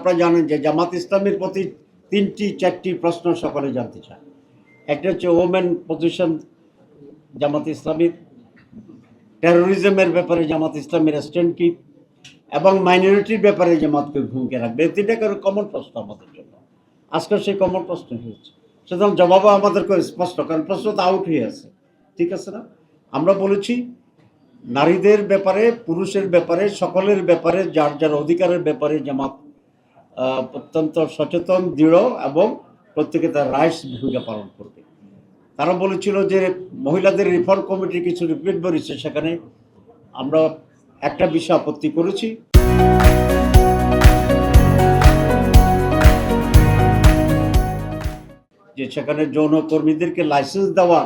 আপনারা জানেন যে জামাত ইসলামের প্রতি তিনটি, চারটি প্রশ্ন সকলে জানতে চায়। একটা হচ্ছে ওমেন পজিশন জামাত ইসলামীর টেরোরিজমের ব্যাপারে জামাত ইসলামের স্ট্যান্ড কি, এবং মাইনরিটির ব্যাপারে জামাতকে ভূমিকা রাখবে। তিনটা করে কমন প্রশ্ন আমাদের জন্য। আজকে সেই কমন প্রশ্ন হয়েছে। সুতরাং জবাবও আমাদের করে স্পষ্ট, কারণ প্রশ্ন তো আউট হয়ে আছে। ঠিক আছে না? আমরা বলেছি, নারীদের ব্যাপারে, পুরুষের ব্যাপারে, সকলের ব্যাপারে, যার যার অধিকারের ব্যাপারে জামাত অত্যন্ত সচেতন, দৃঢ় এবং প্রত্যেকে তার রাইটস ভূমিকা পালন করবে। তারা বলেছিল যে মহিলাদের রিফর্ম কমিটির কিছু রিপোর্ট বেরিয়েছে, সেখানে আমরা একটা বিষয় আপত্তি করেছি। যে সেখানে যৌন কর্মীদেরকে লাইসেন্স দেওয়া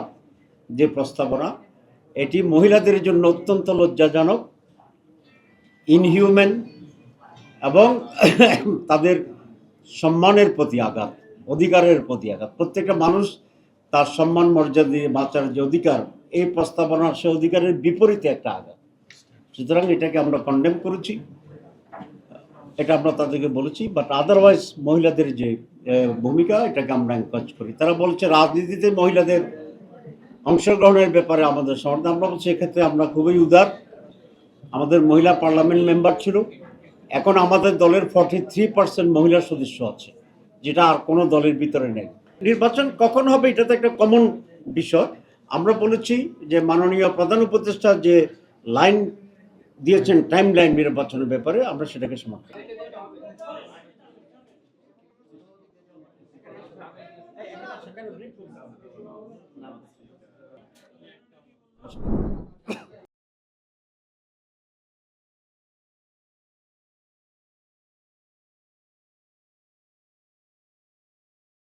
যে প্রস্তাবনা, এটি মহিলাদের জন্য অত্যন্ত লজ্জাজনক ইনহিউম্যান এবং তাদের সম্মানের প্রতি আঘাত, অধিকারের প্রতি আঘাত। প্রত্যেকটা মানুষ তার সম্মান, মর্যাদা দিয়ে বাঁচার যে অধিকার, এই প্রস্তাবনার সে অধিকারের বিপরীতে একটা আঘাত। সুতরাং এটাকে আমরা কন্ডেম করেছি। এটা আমরা তাদেরকে বলেছি বাট আদারওয়াইজ মহিলাদের যে ভূমিকা, এটাকে আমরা এনকারেজ করি। তারা বলছে, রাজনীতিতে মহিলাদের অংশগ্রহণের ব্যাপারে আমাদের সমর্থন। আমরা বলছি, এক্ষেত্রে আমরা খুবই উদার। আমাদের মহিলা পার্লামেন্ট মেম্বার ছিল। এখন আমাদের দলের ফর্টি থ্রি পার্সেন্ট মহিলা সদস্য আছে, যেটা আর কোনো দলের ভিতরে নেই নির্বাচন কখন হবে এটা তো একটা কমন বিষয় আমরা বলেছি যে মাননীয় প্রধান উপদেষ্টা যে লাইন দিয়েছেন টাইম লাইন নির্বাচনের ব্যাপারে, আমরা সেটাকে সমর্থন করি।